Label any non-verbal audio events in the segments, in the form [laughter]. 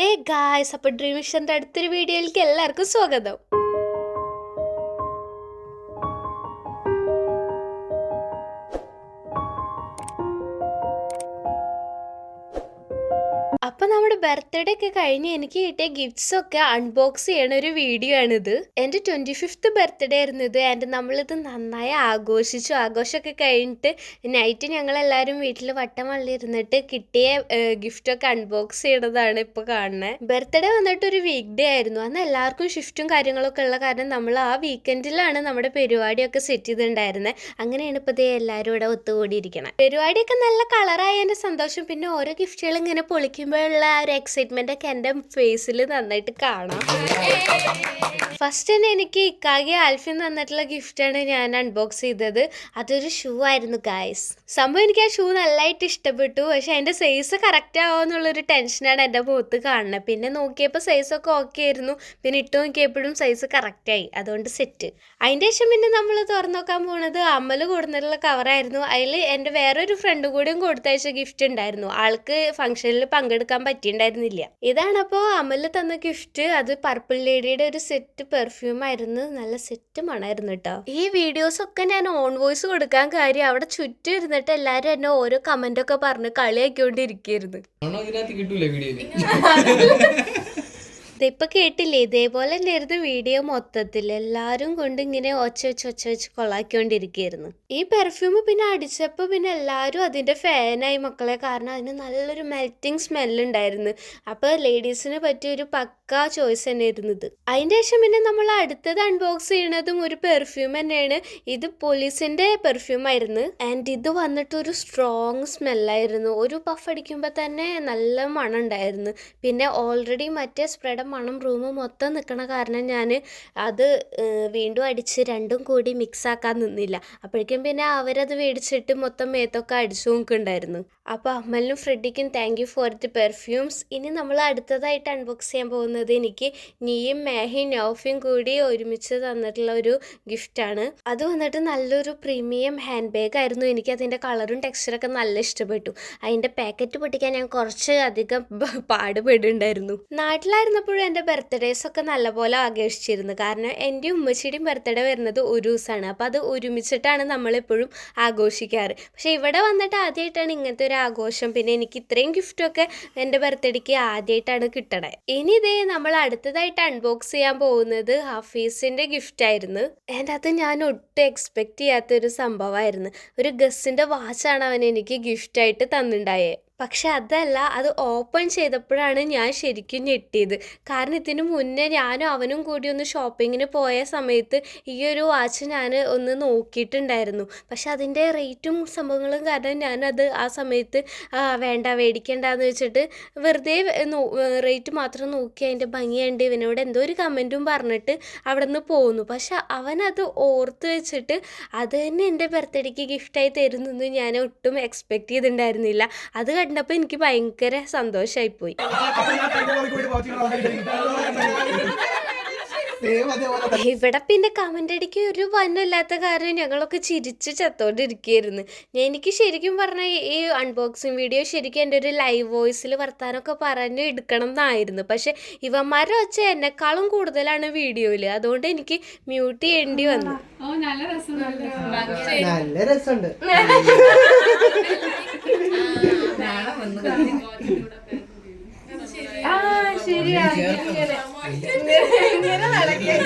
ഏ ഗായ്സ് അപ്പോൾ ഡ്രീം മിഷന്റെ അടുത്തൊരു വീഡിയോയിലേക്ക് എല്ലാവർക്കും സ്വാഗതം. ബർത്ത്ഡേ ഒക്കെ കഴിഞ്ഞ് എനിക്ക് കിട്ടിയ ഗിഫ്റ്റ്സ് ഒക്കെ അൺബോക്സ് ചെയ്യണ ഒരു വീഡിയോ ആണിത്. എന്റെ ട്വന്റി ഫിഫ്ത്ത് ബർത്ത്ഡേ ആയിരുന്നു ഇത് ആൻഡ് നമ്മളിത് നന്നായി ആഘോഷിച്ചു. ആഘോഷമൊക്കെ കഴിഞ്ഞിട്ട് നൈറ്റ് ഞങ്ങൾ എല്ലാരും വീട്ടിൽ വട്ടം വള്ളിയിരുന്നിട്ട് കിട്ടിയ ഗിഫ്റ്റ് ഒക്കെ അൺബോക്സ് ചെയ്യണതാണ് ഇപ്പൊ കാണുന്നത് ബർത്ത്ഡേ വന്നിട്ട് ഒരു വീക്ക് ഡേ ആയിരുന്നു. അന്ന് എല്ലാവർക്കും ഷിഫ്റ്റും കാര്യങ്ങളൊക്കെ ഉള്ള കാരണം നമ്മൾ ആ വീക്കെൻഡിലാണ് നമ്മുടെ പരിപാടിയൊക്കെ സെറ്റ് ചെയ്തിട്ടുണ്ടായിരുന്നത് അങ്ങനെയാണ് ഇപ്പൊ ഇതേ എല്ലാവരും ഇവിടെ ഒത്തുകൂടിയിരിക്കണം. പരിപാടിയൊക്കെ നല്ല കളറായതിന്റെ സന്തോഷം. പിന്നെ ഓരോ ഗിഫ്റ്റുകൾ ഇങ്ങനെ പൊളിക്കുമ്പോഴുള്ള ഒരു എക്സൈറ്റ്മെന്റ് ഒക്കെ എന്റെ ഫേസിൽ നന്നായിട്ട് കാണാം. ഫസ്റ്റ് തന്നെ എനിക്ക് ഇക്കാഗി ആൽഫിൻ തന്നിട്ടുള്ള ഗിഫ്റ്റാണ് ഞാൻ അൺബോക്സ് ചെയ്തത്. അതൊരു ഷൂ ആയിരുന്നു ഗായ്സ് സംഭവം എനിക്ക് ആ ഷൂ നല്ലതായിട്ട് ഇഷ്ടപ്പെട്ടു. പക്ഷെ അതിന്റെ സൈസ് കറക്റ്റ് ആവുമെന്നുള്ളൊരു ടെൻഷനാണ് എന്റെ മുഖത്ത് കാണുന്നത്. പിന്നെ നോക്കിയപ്പോൾ സൈസൊക്കെ ഓക്കെ ആയിരുന്നു. പിന്നെ ഇട്ട് നോക്കിയപ്പോഴും സൈസ് കറക്റ്റായി അതുകൊണ്ട് സെറ്റ് അതിന്റെ ശേഷം പിന്നെ നമ്മൾ തുറന്നു നോക്കാൻ പോണത് അമ്മൽ കൊടുത്തിട്ടുള്ള കവറായിരുന്നു അതിൽ എന്റെ വേറൊരു ഫ്രണ്ട് കൂടിയും കൊടുത്തയച്ച ഗിഫ്റ്റ് ഉണ്ടായിരുന്നു. ആൾക്ക് ഫംഗ്ഷനിൽ പങ്കെടുക്കാൻ പറ്റിയിട്ടുണ്ടായിരുന്നില്ല ഇതാണ് അപ്പോൾ അമൽ തന്ന ഗിഫ്റ്റ് അത് പർപ്പിൾ ലേഡിയുടെ ഒരു സെറ്റ് പെർഫ്യൂം ആയിരുന്നു. നല്ല സെറ്റ് മണമായിരുന്നു കേട്ടോ. ഈ വീഡിയോസ് ഒക്കെ ഞാൻ ഓൺ വോയിസ് കൊടുക്കാൻ കാര്യം അവിടെ ചുറ്റും ഇരുന്നിട്ട് എല്ലാവരും എന്നെ ഓരോ കമന്റ് ഒക്കെ പറഞ്ഞ് കളിയാക്കിക്കൊണ്ടിരിക്കുന്നു [laughs] ആണോ ഇതിനകത്ത് കിട്ടൂല വീഡിയോയിൽ ഇതിപ്പോ കേട്ടില്ലേ? ഇതേപോലെ തന്നെയായിരുന്നു വീഡിയോ മൊത്തത്തിൽ എല്ലാവരും കൊണ്ട് ഇങ്ങനെ ഒച്ച വെച്ച് ഒച്ച വെച്ച് കൊള്ളാക്കിക്കൊണ്ടിരിക്കുകയായിരുന്നു ഈ പെർഫ്യൂം പിന്നെ അടിച്ചപ്പോൾ പിന്നെ എല്ലാവരും അതിന്റെ ഫാനായി മക്കളെ കാരണം അതിന് നല്ലൊരു മെൽറ്റിംഗ് സ്മെല്ലുണ്ടായിരുന്നു അപ്പോൾ ലേഡീസിന് പറ്റിയ ഒരു പക്ക ചോയ്സ് തന്നെയായിരുന്നു ഇത് അതിന്റെ ശേഷം പിന്നെ നമ്മൾ അടുത്തത് അൺബോക്സ് ചെയ്യണതും ഒരു പെർഫ്യൂം തന്നെയാണ്. ഇത് പോലീസിന്റെ പെർഫ്യൂം ആയിരുന്നു. ആൻഡ് ഇത് വന്നിട്ട് ഒരു സ്ട്രോങ് സ്മെല്ലായിരുന്നു ഒരു പഫ് അടിക്കുമ്പോൾ തന്നെ നല്ല മണം ഉണ്ടായിരുന്നു. പിന്നെ ഓൾറെഡി മറ്റേ സ്പ്രെഡ് മണം റൂം മൊത്തം നിൽക്കണ കാരണം ഞാൻ അത് വീണ്ടും അടിച്ച് രണ്ടും കൂടി മിക്സ് ആക്കാൻ നിന്നില്ല. അപ്പോഴേക്കും പിന്നെ അവരത് മേടിച്ചിട്ട് മൊത്തം മേത്തൊക്കെ അടിച്ചു നോക്കുന്നുണ്ടായിരുന്നു. അപ്പോൾ അമ്മലിനും ഫ്രെഡിക്കും thank you for the perfumes ഇനി നമ്മൾ അടുത്തതായിട്ട് അൺബോക്സ് ചെയ്യാൻ പോകുന്നത് എനിക്ക് നീയും മേഹയും നൗഫിയും കൂടി ഒരുമിച്ച് തന്നിട്ടുള്ള ഒരു ഗിഫ്റ്റാണ് അത് വന്നിട്ട് നല്ലൊരു പ്രീമിയം ഹാൻഡ് ബാഗ് ആയിരുന്നു. എനിക്ക് അതിന്റെ കളറും ടെക്സ്ചറൊക്കെ നല്ല ഇഷ്ടപ്പെട്ടു. അതിന്റെ പാക്കറ്റ് പൊട്ടിക്കാൻ ഞാൻ കുറച്ച് അധികം പാടുപെടുണ്ടായിരുന്നു നാട്ടിലായിരുന്നപ്പോഴും എന്റെ ബർത്ത്ഡേസ് ഒക്കെ നല്ലപോലെ ആഘോഷിച്ചിരുന്നു. കാരണം എന്റെ ഉമ്മച്ചിയുടെയും ബർത്ത്ഡേ വരുന്നത് ഒരു ദിവസമാണ്. അപ്പോൾ അത് ഒരുമിച്ചിട്ടാണ് നമ്മളെപ്പോഴും ആഘോഷിക്കാറ്. പക്ഷെ ഇവിടെ വന്നിട്ട് ആദ്യമായിട്ടാണ് ഇങ്ങനത്തെ ഒരു ആഘോഷം. പിന്നെ എനിക്ക് ഇത്രയും ഗിഫ്റ്റൊക്കെ എന്റെ ബർത്ത്ഡേക്ക് ആദ്യമായിട്ടാണ് കിട്ടണേ. ഇനി ഇതേ നമ്മൾ അടുത്തതായിട്ട് അൺബോക്സ് ചെയ്യാൻ പോകുന്നത് ഹഫീസിന്റെ ഗിഫ്റ്റ് ആയിരുന്നു. അത് ഞാൻ ഒട്ടും എക്സ്പെക്ട് ചെയ്യാത്തൊരു സംഭവമായിരുന്നു. ഒരു ഗസ്സിന്റെ വാച്ചാണ് അവൻ എനിക്ക് ഗിഫ്റ്റായിട്ട് തന്നിട്ടുണ്ടായേ പക്ഷെ അതല്ല അത് ഓപ്പൺ ചെയ്തപ്പോഴാണ് ഞാൻ ശരിക്കും ഞെട്ടിയത്. കാരണം ഇതിന് മുന്നേ ഞാനും അവനും കൂടി ഒന്ന് ഷോപ്പിങ്ങിന് പോയ സമയത്ത് ഈ ഒരു വാച്ച് ഞാൻ ഒന്ന് നോക്കിയിട്ടുണ്ടായിരുന്നു. പക്ഷെ അതിന്റെ റേറ്റും സംഭവങ്ങളും കാരണം ഞാനത് ആ സമയത്ത് വേണ്ട വേണ്ട മേടിക്കണ്ടെന്ന് വെച്ചിട്ട് വെറുതെ റേറ്റ് മാത്രം നോക്കി അതിന്റെ ഭംഗിയുണ്ട് ഇവനോട് എന്തോ ഒരു കമന്റും പറഞ്ഞിട്ട് അവിടെ നിന്ന് പോകുന്നു പക്ഷെ അവനത് ഓർത്ത് വെച്ചിട്ട് അത് തന്നെ എന്റെ ബർത്ത്ഡേക്ക് ഗിഫ്റ്റായി തരുന്നെന്ന് ഞാൻ ഒട്ടും എക്സ്പെക്റ്റ് ചെയ്തിട്ടുണ്ടായിരുന്നില്ല. അത് കണ്ടപ്പോൾ എനിക്ക് ഭയങ്കര സന്തോഷമായിപ്പോയി ഇവിടെ പിന്നെ കമന്റ് അടിക്ക് ഒരു വന്നില്ലാത്ത കാരണം ഞങ്ങളൊക്കെ ചിരിച്ച് ചത്തോണ്ടിരിക്കുകയായിരുന്നു. ഞാൻ എനിക്ക് ശരിക്കും പറഞ്ഞാൽ ഈ അൺബോക്സിങ് വീഡിയോ ശരിക്കും എന്റെ ഒരു ലൈവ് വോയിസിൽ വർത്താനമൊക്കെ പറഞ്ഞ് എടുക്കണം എന്നായിരുന്നു. പക്ഷെ ഇവന്മാരെ വെച്ച എന്നെക്കാളും കൂടുതലാണ് വീഡിയോയിൽ അതുകൊണ്ട് എനിക്ക് മ്യൂട്ട് ചെയ്യേണ്ടി വന്നു. നല്ല രസമുണ്ട്. ആ ശരിയാ ഇങ്ങനെ ഇങ്ങനെ നടക്കേ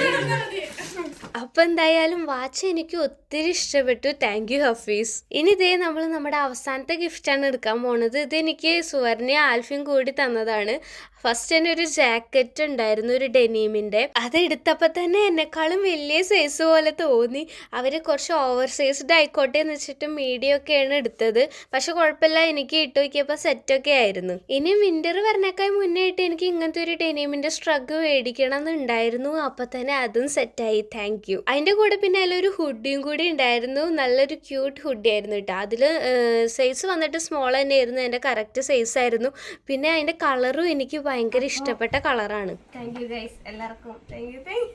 അപ്പൊ എന്തായാലും വാച്ച് എനിക്ക് ഒത്തിരി ഇഷ്ടപ്പെട്ടു. താങ്ക് യു ഹഫീസ് ഇനി ഇതേ നമ്മൾ നമ്മുടെ അവസാനത്തെ ഗിഫ്റ്റാണ് എടുക്കാൻ പോണത്. ഇത് എനിക്ക് സുവർണ ആൽഫിയും കൂടി തന്നതാണ്. ഫസ്റ്റ് തന്നെ ഒരു ജാക്കറ്റ് ഉണ്ടായിരുന്നു ഒരു ഡെനീമിന്റെ അത് എടുത്തപ്പോ തന്നെ എന്നെക്കാളും വലിയ സൈസ് പോലെ തോന്നി. അവർ കുറച്ച് ഓവർ സൈസ്ഡ് ആയിക്കോട്ടെ എന്ന് വെച്ചിട്ട് മീഡിയം ഒക്കെയാണ് എടുത്തത്. പക്ഷെ കുഴപ്പമില്ല എനിക്ക് ഇട്ട് നോക്കിയപ്പോൾ സെറ്റൊക്കെ ആയിരുന്നു. ഇനി വിന്റർ വരണേക്കാൾ മുന്നേ ആയിട്ട് എനിക്ക് ഇങ്ങനത്തെ ഒരു ഡെനീമിന്റെ സ്ട്രഗ് മേടിക്കണം എന്നുണ്ടായിരുന്നു അപ്പൊ തന്നെ അതും സെറ്റായി താങ്ക് യു അതിന്റെ കൂടെ പിന്നെ അതിലൊരു ഹുഡിയും കൂടി ഉണ്ടായിരുന്നു നല്ലൊരു ക്യൂട്ട് ഹുഡി ആയിരുന്നു കേട്ടോ. അതിൽ സൈസ് വന്നിട്ട് സ്മോൾ തന്നെയായിരുന്നു. എന്റെ കറക്റ്റ് സൈസ് ആയിരുന്നു. പിന്നെ അതിന്റെ കളറും എനിക്ക് ഭയങ്കര ഇഷ്ടപ്പെട്ട കളറാണ് താങ്ക് യു ഗൈസ് എല്ലാവർക്കും താങ്ക് യു താങ്ക്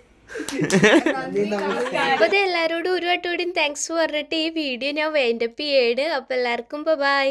അപ്പൊ ഇത് എല്ലാവരോടും ഒരു വട്ടം കൂടി താങ്ക്സ് പറഞ്ഞിട്ട് ഈ വീഡിയോ ഞാൻ വേണ്ടപ്പ് ചെയ്യാണ്. അപ്പൊ എല്ലാവർക്കും ബൈ